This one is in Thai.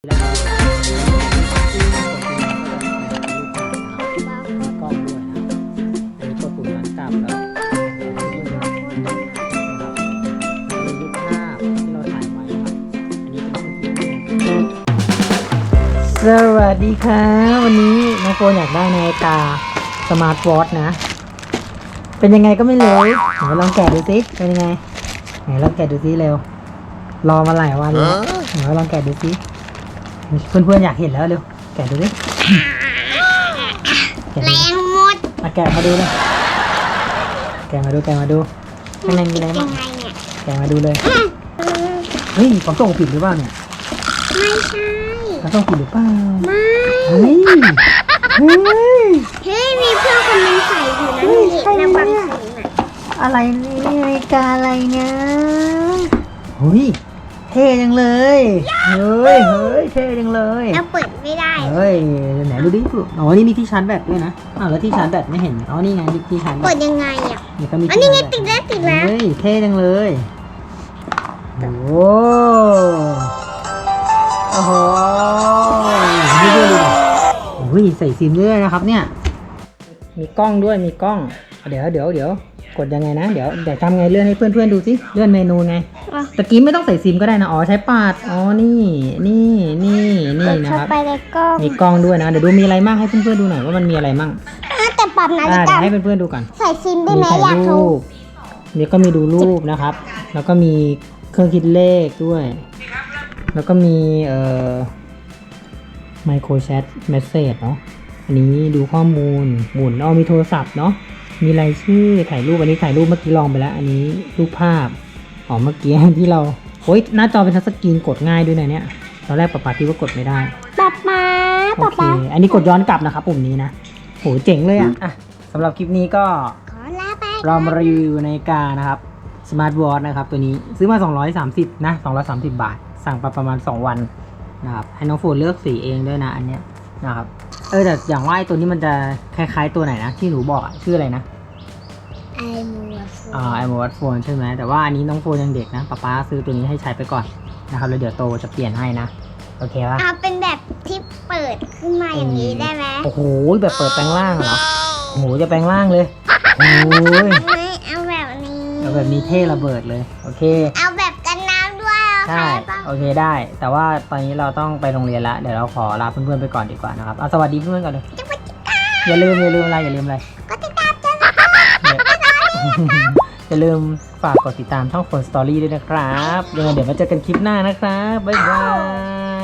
สวัสดีค่ะวันนี้น้องโฟนอยากได้นาฬิกาสมาร์ทวอทนะ เป็นยังไงก็ไม่รู้ไหนลองแกะดูสิเป็นยังไงไหนลองแกะดูสิเร็ว รอมาหลายวันแล้วไหนลองแกะดูสิ เพื่อนๆอยากเห็นแล้วเร็วแกะดูสิแกะแรดูงหมดมาแกะมาดูเลยแกะมาดูแกะมาดูข้างในมีอะไรยับ้างงไงเนี่ยแกะมาดูเลยเฮ้ยผมส่งผิดหรือเปล่าเนี่ยไม่ใช่ผมส่งผิดหรือเปล่าไม่ เฮ้ยเฮ้ย เฮ้ย มีเพื่อนคนนึงใส่อยู่นะเฮ้ยนี่ใครนางบังเนี่ยสีน่ะอะไรนี่นาฬิกาอะไรเนี่ยเฮ้ยเท่จังเลย เฮ้ย เฮ้ย เท่จังเลยเราเปิดไม่ได้ เฮ้ย ไหนดูดิอ๋อ นี่มีที่ชาร์จแบตด้วยนะ อ้าวแล้วที่ชาร์จแบตไม่เห็น อ๋อ นี่ไงที่ชาร์จแบเปิตดยังไงอะนี่ก็มีอันนี้ไงติดแล้วติดแล้ว เฮ้ย เท่จังเลย โอ้โหโอ้โหนี่ด้วยดิโอ้ยใส่ซิมด้วยนะครับเนี่ย มีกล้องด้วย มีกล้อง เดี๋ยวเดี๋ยวเดี๋ยว กดยังไงนะ เดี๋ยวเดี๋ยวทำไงเลื่อนให้เพื่อนๆดูสิเลื่อนเมนูไงอะ ตะกี้ไม่ต้องใส่ซิมก็ได้นะอ๋อใช้ปาดอ๋อนี่นี่นี่นี่กดนะเข้าครับไปในกล้องมีกล้องด้วยนะเดี๋ยวดูมีอะไรบ้างให้เพื่อนๆดูหน่อยว่ามันมีอะไรบ้างอะแต่ปรับนาฬิอ่าเดี๋กายวให้เพื่อนๆดูก่อน ใส่ซิมได้มีไหมถ่ายอยากรูรู้ปนี่ก็มีดูรูปนะครับ แล้วก็มีเครื่องคิดเลขด้วย แล้วก็มีเอ่อไมโครแชทเมสเซจเนาะ อันนี้ดูข้อมูล หมุนเอามีโทรศัพท์เนาะ มีรายชื่อถ่ายรูปอันนี้ถ่ายรูปเมื่อกี้ลองไปแล้ว อันนี้รูปภาพอ๋อเมื่อกี้ที่เราโอ้ยหน้าจอเป็นทัชสกรีนกดง่ายด้วยนะเนี่ยตอนแรกป๊าป๊าคิดว่ากดไม่ได้ป๊าป๊าโอป๊าเคป๊าอันนี้กดย้อนกลับนะครับปุ่มนี้นะโหเจ๋งเลยอะอะสำหรับคลิปนี้ก็ขอลาไปเรามารีวิวนาฬิกานะครับสมาร์ทวอทนะครับตัวนี้ซื้อมา 230 นะ 230 บาท สั่งไปประมาณ 2 วันนะครับให้น้องโฟนเลือกสีเองด้วยนะอันเนี้ยนะครับ เออแต่อย่างว่าไอ้ตัวนี้มันจะคล้ายๆตัวไหนนะที่หนูบอกอะชื่ออะไรนะไอมัวอ่าไอโมวัตโฟนใช่ไหมแต่ว่าอันนี้น้องโฟนยังเด็กนะป๊าป๊าซื้อตัวนี้ให้ใช้ไปก่อนนะครับแล้วเดี๋ยวโตจะเปลี่ยนให้นะโอเคปะเอาเป็นแบบที่เปิดขึ้นมาอย่างนี้ได้ไหมโอ้โหแบบเปิดแปลงร่างเหรอโอ้โหจะแปลงร่างเลยโอ้ยไม่เอาแบบนี้เอาแบบนี้เท่ระเบิดเลยโอเค เอา ใช่ใครบ้างโอเคได้ แต่ว่าตอนนี้เราต้องไปโรงเรียนละเดี๋ยวเราขอลาเพื่อนๆไปก่อนดีกว่านะครับเอาสวัสดีเพื่อนๆก่อนเลยอย่าลืมอย่าลืมอะไรอย่าลืมอะไรก็ติดตามจนอย่าลืมฝากกดติดตามช่องฝนสตอรี่ด้วยนะครับยังไงเดี๋ยวมาเจอกันคลิปหน้านะครับบ๊ายบาย